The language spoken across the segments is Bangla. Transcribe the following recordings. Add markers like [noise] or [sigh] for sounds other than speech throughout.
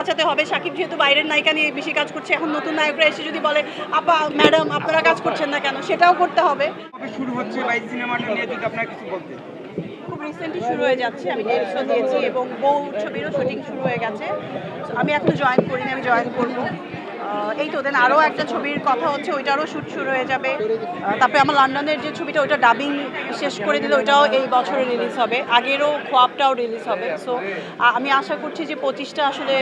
বাঁচাতে হবে। সাকিব যেহেতু বাইরের নায়িকা নিয়ে বেশি কাজ করছে এখন নতুন নায়করা এসে যদি বলে আপা ম্যাডাম আপনারা কাজ করছেন না কেন? সেটাও করতে হবে। শুরু হচ্ছে বা সিনেমা সিনেমাটা নিয়ে যদি আপনারা কিছু বলতে খুব রিসেন্টলি শুরু হয়ে যাচ্ছে। আমি ডেটসও দিয়েছি এবং বউ ছবিরও শুটিং শুরু হয়ে গেছে। আমি এখনও জয়েন করিনি আমি জয়েন করব। এই তো দেন আরও একটা ছবির কথা হচ্ছে, ওইটারও শ্যুট শুরু হয়ে যাবে। তারপরে আমার লন্ডনের যে ছবিটা, ওইটা ডাবিং শেষ করে দিলে ওইটাও এই বছরে রিলিজ হবে। আগেরও খোয়াবটাও রিলিজ হবে। সো আমি আশা করছি যে পঁচিশটা আসলে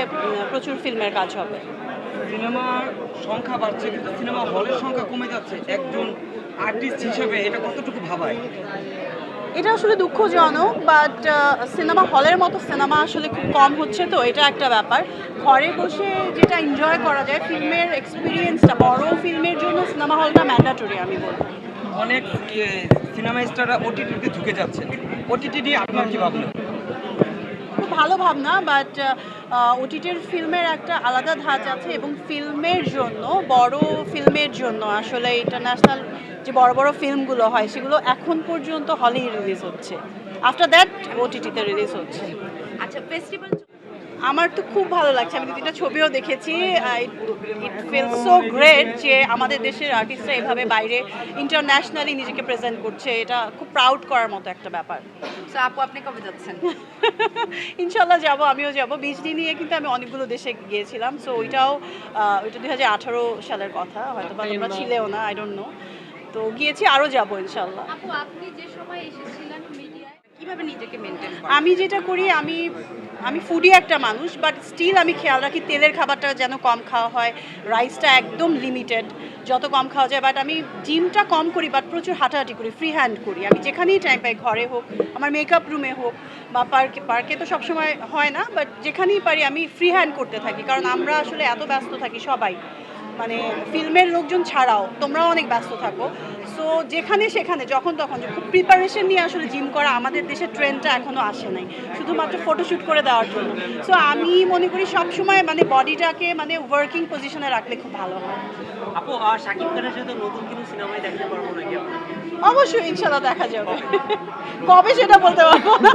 প্রচুর ফিল্মের কাজ হবে। সিনেমার সংখ্যা বাড়ছে, কিন্তু সিনেমা হলের সংখ্যা কমে যাচ্ছে। একজন আর্টিস্ট হিসেবে এটা কতটুকু ভাবায়? এটা আসলে দুঃখজনক বাট সিনেমা হলের মতো সিনেমা আসলে খুব কম হচ্ছে তো এটা একটা ব্যাপার। ঘরে বসে যেটা এনজয় করা যায় ফিল্মের এক্সপিরিয়েন্সটা বড় ফিল্মের জন্য সিনেমা হলটা ম্যান্ডাটরি আমি বলব। অনেক সিনেমা স্টাররা ওটিটিতে ঢুকে যাচ্ছে। ওটিটি নিয়ে আপনার কি ভাবনা? খুব ভালো ভাবনা বাট ওটিটির ফিল্মের একটা আলাদা ধাঁচ আছে এবং ফিল্মের জন্য বড় ফিল্মের জন্য আসলে ইন্টারন্যাশনাল যে বড় বড় ফিল্মগুলো হয় সেগুলো এখন পর্যন্ত হলেই রিলিজ হচ্ছে। আফটার দ্যাট ওটিটিতে রিলিজ হচ্ছে। আচ্ছা ফেস্টিভ্যাল আমার তো খুব ভালো লাগছে। আমি দুটা ছবিও দেখেছি। ইট ফিল সো গ্রেট যে আমাদের দেশের আর্টিস্টরা এভাবে বাইরে ইন্টারন্যাশনালি নিজেকে প্রেজেন্ট করছে। এটা খুব প্রাউড করার মতো একটা ব্যাপার। সো আপু আপনি কবে যাচ্ছেন? [laughs] ইনশাল্লাহ যাব আমিও যাব। বিজলি নিয়ে কিন্তু আমি অনেকগুলো দেশে গিয়েছিলাম। সো ওইটাও ওইটা দুই হাজার আঠারো সালের কথা। হয়তো বা তোমরা ছিলেও না আই ডোন্ট নো তো গিয়েছি আরও যাব ইনশাল্লাহ। আপনি যে সময় এসেছিলেন কীভাবে নিজেকে মেনটেন আমি যেটা করি আমি আমি ফুডি একটা মানুষ বাট স্টিল আমি খেয়াল রাখি তেলের খাবারটা যেন কম খাওয়া হয় রাইসটা একদম লিমিটেড যত কম খাওয়া যায় বাট আমি জিমটা কম করি বাট প্রচুর হাঁটাহাঁটি করি ফ্রি হ্যান্ড করি। আমি যেখানেই টাইম পাই ঘরে হোক আমার মেকআপ রুমে হোক বা পার্কে পার্কে তো সবসময় হয় না বাট যেখানেই পারি আমি ফ্রি হ্যান্ড করতে থাকি কারণ আমরা আসলে এত ব্যস্ত থাকি সবাই। মানে ফিল্মের লোকজন ছাড়াও তোমরাও অনেক ব্যস্ত থাকো। সো যেখানে সেখানে যখন তখন খুব প্রিপারেশন নিয়ে আসলে জিম করা আমাদের দেশের ট্রেন্ডটা এখনও আসে নাই। শুধুমাত্র ফটোশ্যুট করে দেওয়ার জন্য। সো আমি মনে করি সবসময় মানে বডিটাকে মানে ওয়ার্কিং পজিশনে রাখলে খুব ভালো হয়। আপু শাকিব খানের সাথে নতুন কোনো সিনেমায় দেখতে পারব নাকি অবশ্যই ইনশাল্লাহ দেখা যাবে। কবে সেটা বলতে পারব? না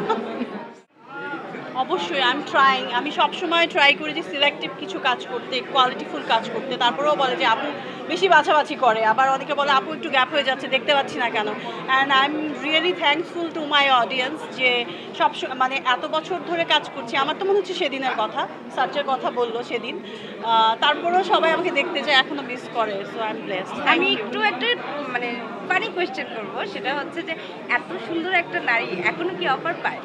অবশ্যই আই এম ট্রাইং আমি সবসময় ট্রাই করি যে সিলেক্টিভ কিছু কাজ করতে কোয়ালিটিফুল কাজ করতে। তারপরেও বলে যে আপু বেশি বাছাবাছি করে। আবার অনেকে বলে আপু একটু গ্যাপ হয়ে যাচ্ছে দেখতে পাচ্ছি না কেন? And I am really thankful to my audience যে সব মানে এত বছর ধরে কাজ করছি। আমার তো মনে হচ্ছে সেদিনের কথা সার্চের কথা বলল সেদিন। তারপরেও সবাই আমাকে দেখতে যায় এখনও মিস করে সো আই এম ব্লেসড আমি একটু একটা মানে ফানি কোয়েশ্চেন করব। সেটা হচ্ছে যে এত সুন্দর একটা নারী এখনও কি অফার পায়?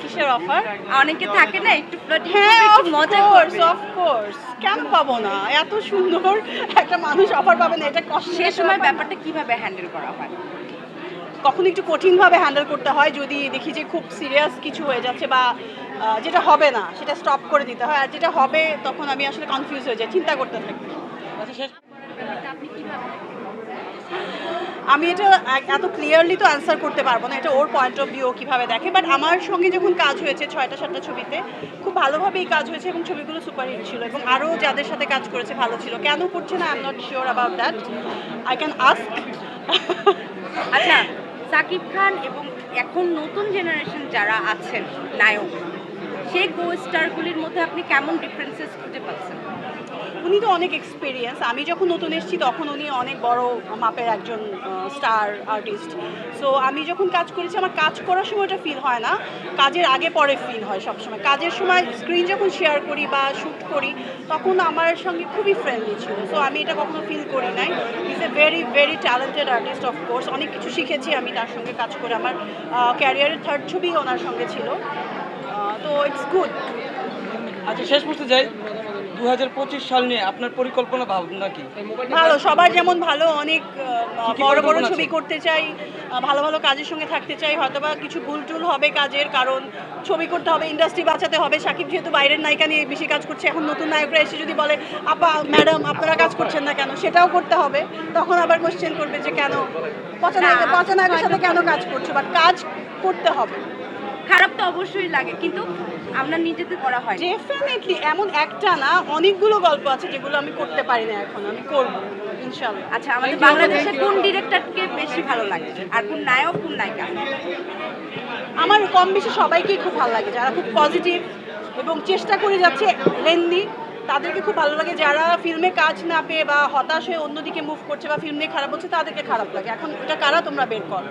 কিসের অফার অনেকে থাকে না একটু হ্যাঁ মজা করবে। অফ কোর্স কেন পাবো না? এত সুন্দর একটা মানুষ অফার পাবে না এটা কষ্ট সে সময় ব্যাপারটা কীভাবে হ্যান্ডেল করা হয়? কখন একটু কঠিনভাবে হ্যান্ডেল করতে হয় যদি দেখি যে খুব সিরিয়াস কিছু হয়ে যাচ্ছে বা যেটা হবে না সেটা স্টপ করে দিতে হয়। আর যেটা হবে তখন আমি আসলে কনফিউজ হয়ে যাই চিন্তা করতে থাকি। কীভাবে আমি এটা এত ক্লিয়ারলি তো অ্যান্সার করতে পারব না, এটা ওর পয়েন্ট অফ ভিউ কীভাবে দেখে। বাট আমার সঙ্গে যখন কাজ হয়েছে ছয়টা, সাতটা ছবিতে, খুব ভালোভাবেই কাজ হয়েছে এবং ছবিগুলো সুপারহিট ছিল এবং আরও যাদের সাথে কাজ করেছে ভালো ছিল। কেন করছে না? I am not sure about that I can ask আচ্ছা সাকিব খান এবং এখন নতুন জেনারেশন যারা আছেন, নায়ক, সেই গো স্টারগুলির মধ্যে আপনি কেমন ডিফারেন্সেস খুঁজে পাচ্ছেন? উনি তো অনেক এক্সপিরিয়েন্স আমি যখন নতুন এসেছি তখন উনি অনেক বড় মাপের একজন স্টার আর্টিস্ট সো আমি যখন কাজ করেছি, আমার কাজ করার সময় ওটা ফিল হয় না। কাজের আগে পরে ফিল হয় সবসময়। কাজের সময় স্ক্রিন যখন শেয়ার করি বা শ্যুট করি, তখন আমার সঙ্গে খুবই ফ্রেন্ডলি ছিল। সো আমি এটা কখনো ফিল করি নাই। Is a very very talented artist of course অনেক কিছু শিখেছি আমি তার সঙ্গে কাজ করে। আমার ক্যারিয়ারের থার্ড ছবি ওনার সঙ্গে ছিল। তো ইটস গুড আচ্ছা শেষ করতে যাই। দু সাল নিয়ে আপনার পরিকল্পনা ভাবনা কি? ভালো সবার যেমন ভালো অনেক বড় বড় ছবি করতে চাই ভালো ভালো কাজের সঙ্গে থাকতে চাই হয়তোবা কিছু ভুল টুল হবে কাজের কারণ ছবি করতে হবে ইন্ডাস্ট্রি বাঁচাতে হবে। সাকিব যেহেতু বাইরের নায়িকা নিয়ে বেশি কাজ করছে এখন নতুন নায়করা এসে যদি বলে আপা ম্যাডাম আপনারা কাজ করছেন না কেন? সেটাও করতে হবে। তখন আবার কোশ্চেন করবে যে কেন? পচা নায়কের সাথে কেন কাজ করছ? বাট কাজ করতে হবে। খারাপ তো অবশ্যই লাগে কিন্তু আমরা নিজেদের করা হয়। ডেফিনেটলি এমন একটা না অনেকগুলো গল্প আছে যেগুলো আমি করতে পারি না এখন আমি করব ইনশাল্লাহ আচ্ছা আমাদের বাংলাদেশের কোন ডিরেক্টরকে বেশি ভালো লাগে আর কোন নায়ক কোন নায়িকা? আমার কম বেশি সবাইকেই খুব ভালো লাগে যারা খুব পজিটিভ এবং চেষ্টা করে যাচ্ছে লেন্দি তাদেরকে খুব ভালো লাগে। যারা ফিল্মে কাজ না পেয়ে বা হতাশ হয়ে অন্যদিকে মুভ করছে বা ফিল্ম নিয়ে খারাপ হচ্ছে তাদেরকে খারাপ লাগে। এখন এটা কারা তোমরা বের করো।